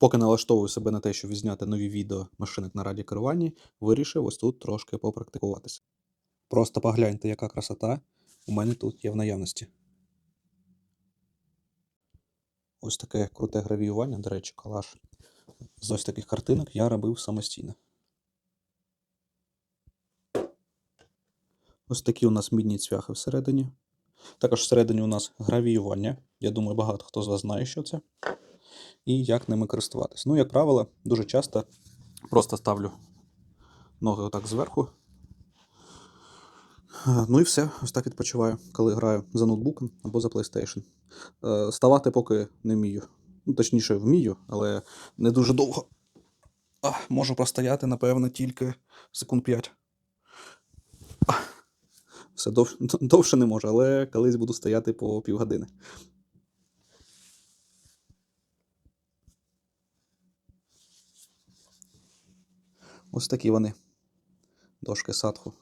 Поки налаштовую себе на те, щоб відзняти нові відео машинок на раді керуванні, вирішив ось тут трошки попрактикуватися. Просто погляньте, яка красота у мене тут є в наявності. Ось таке круте гравіювання, до речі, колаж. З ось таких картинок я робив самостійно. Ось такі у нас мідні цвяхи всередині. Також всередині у нас гравіювання. Я думаю, багато хто з вас знає, що це. І як ними користуватись. Ну, як правило, дуже часто просто ставлю ноги отак зверху. Ну і все, ось так відпочиваю, коли граю за ноутбуком або за PlayStation. Е, Ставати поки не вмію. Ну, точніше, вмію, але не дуже довго. А, можу простояти, напевно, тільки секунд 5. Все дов... довше не можу, але колись буду стояти по півгодини. Ось такі вони. Дошки садху.